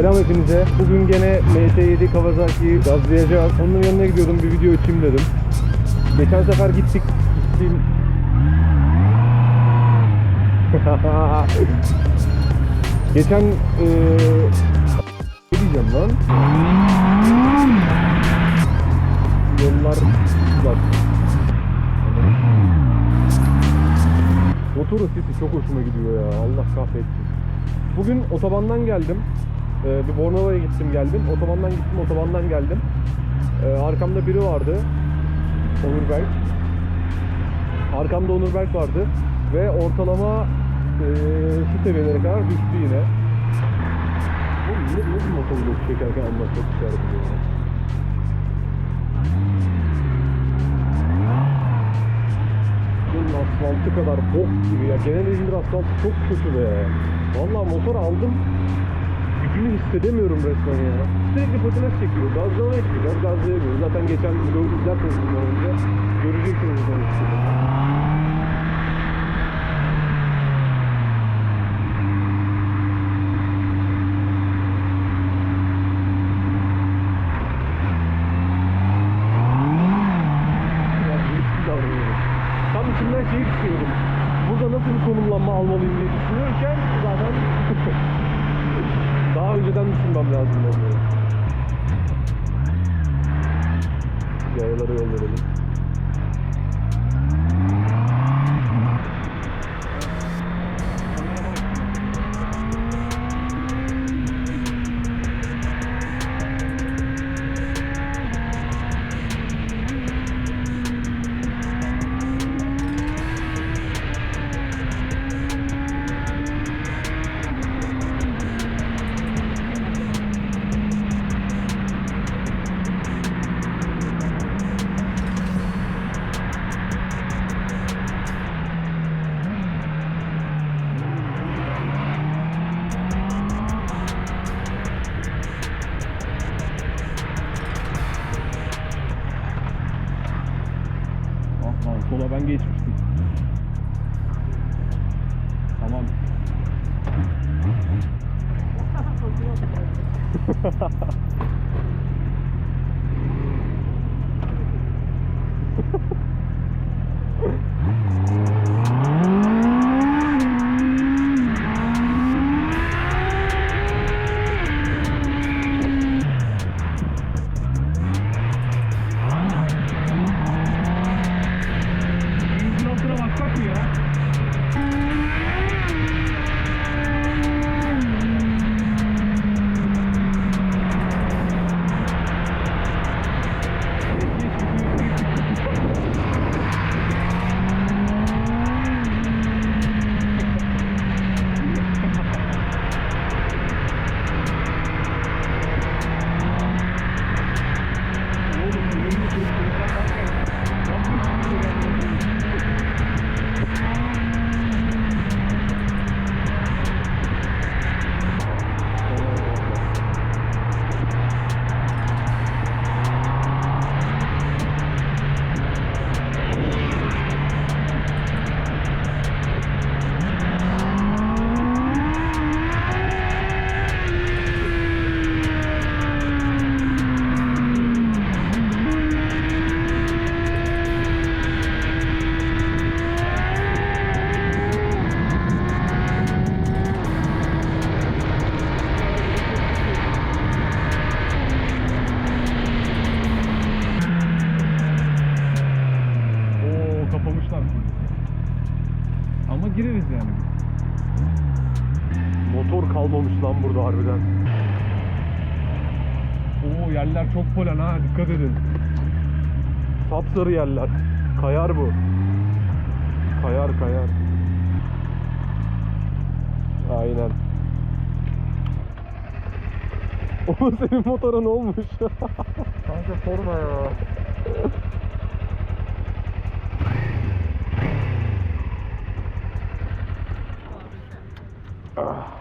Selam hepinize. Bugün gene MT7 Kawasaki gazlayacağız. Onun yanına gidiyordum bir video açayım dedim. Geçen sefer gittik. Gittiğim... Geçen eee ne diyeceğim lan? Yollar bak. Motorun sesi çok hoşuma gidiyor ya. Allah kahretsin. Bugün otobandan geldim. Ee, bir Bornova'ya gittim geldim. Otobandan gittim otobandan geldim. Ee, arkamda biri vardı. Onur Berk. Arkamda Onur Berk vardı. Ve ortalama ee, şu seviyelere kadar düştü yine. Oğlum ne, bir motor vlog çekerken anlatmak isterdim ya. Bunun asfaltı kadar bok gibi ya. Genel İzmir asfaltı çok kötü be. Vallahi motor aldım. Gücünü hissedemiyorum resmen ya. Sürekli patinaj çekiyor. Gazlama etmiyor. Gazlayamıyor. Zaten geçen video izlerseniz bundan önce göreceksiniz bu önceden düşünmem lazım onları. Yayalara yol verelim. Lan sola ben geçmiştim. Tamam. altına kalmamış lan burada harbiden. Oo yerler çok polen ha dikkat edin. Sapsarı yerler. Kayar bu. Kayar kayar. Aynen. O senin motora ne olmuş? Kanka sorma ya. Ah.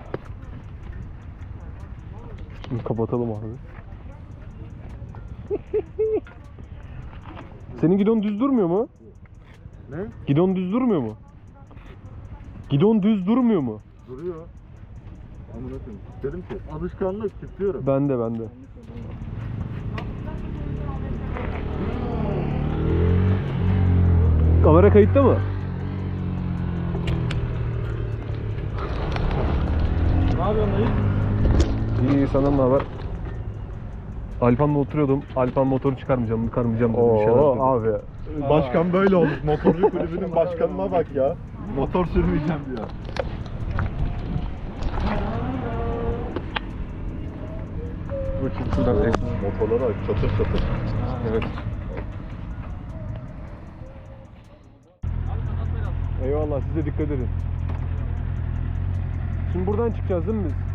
Kapatalım abi. Senin gidon düz durmuyor mu? Ne? Gidon düz durmuyor mu? Gidon düz durmuyor mu? Duruyor. Amına koyayım. Dedim ki alışkanlık kilitliyorum. Ben de ben de. Kamera kayıtta mı? Sana ne haber? Alpan'la oturuyordum. Alpan motoru çıkarmayacağım, çıkarmayacağım dedi. bir şeyler Oo abi. Başkan böyle olmuş. Motorcu kulübünün başkanına bak ya. Motor sürmeyeceğim diyor. Dur şimdi şuradan tek- Motorlara bak çatır çatır. Evet. Eyvallah size dikkat edin. Şimdi buradan çıkacağız değil mi biz?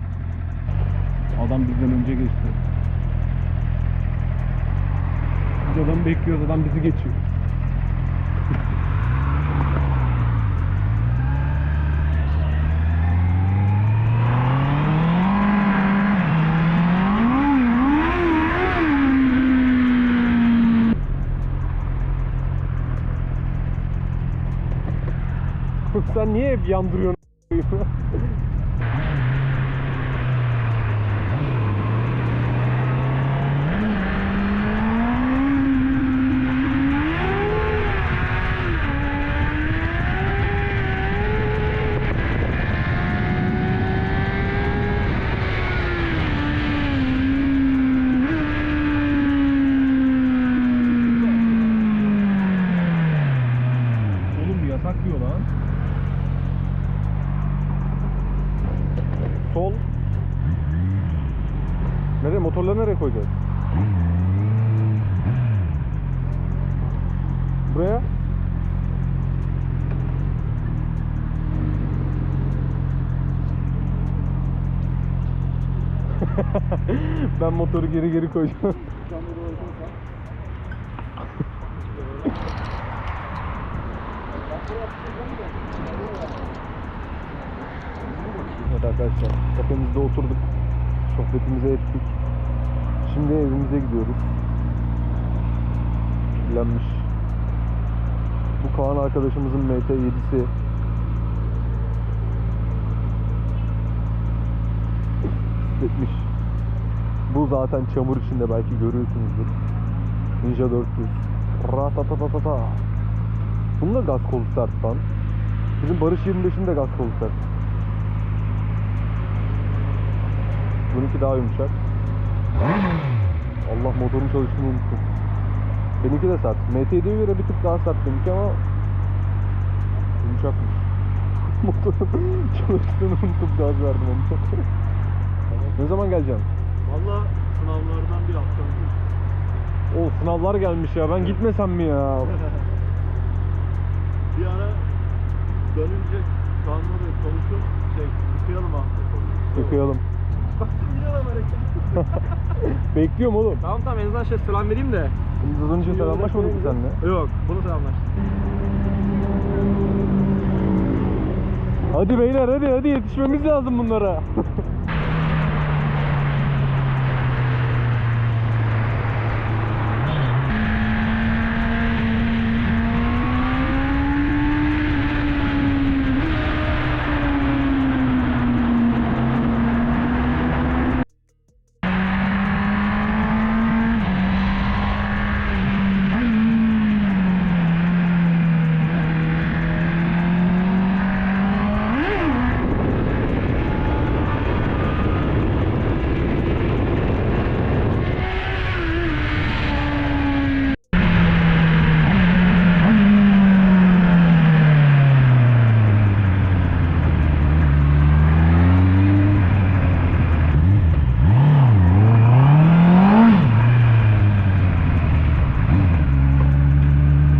Adam bizden önce geçti. Biz adamı bekliyoruz, adam bizi geçiyor. Sen niye hep yandırıyorsun? Oğlum yasak diyor lan. Sol. Nereye? Motorları nereye koyacağız? Buraya. ben motoru geri geri koyacağım. Evet arkadaşlar, kafemizde oturduk. Sohbetimizi ettik. Şimdi evimize gidiyoruz. Kirlenmiş. Bu Kaan arkadaşımızın MT7'si. Bitmiş. Bu zaten çamur içinde belki görüyorsunuzdur. Ninja 400. Ratatatatata. Bunun da gaz kolu sert lan. Bizim Barış 25'in de gaz kolu sert. Bununki daha yumuşak. Allah motorun çalıştığını unuttum. Benimki de sert. MT7'ye göre bir tık daha sert benimki ama yumuşakmış. Motorun çalıştığını unutup gaz verdim onu. ne zaman geleceğim? Valla sınavlardan bir hafta önce. O sınavlar gelmiş ya ben gitmesem mi ya? bir ara dönünce kanları konuşup şey yıkayalım abi. Yıkayalım. Baktım yine lan hareket. Bekliyorum oğlum. Tamam tamam en azından şey selam vereyim de. Biz az önce selamlaşmadık mı seninle? Yok, bunu selamlaştım. Hadi beyler hadi hadi yetişmemiz lazım bunlara.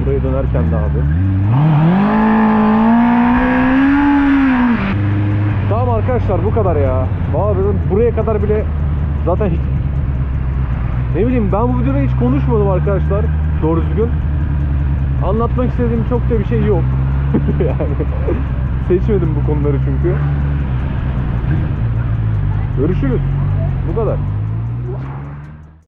Buraya dönerken de abi. Tamam arkadaşlar bu kadar Vallahi dedim buraya kadar bile zaten hiç ne bileyim ben bu videoda hiç konuşmadım arkadaşlar. Doğru düzgün. Anlatmak istediğim çok da bir şey yok. yani seçmedim bu konuları çünkü. Görüşürüz. Bu kadar.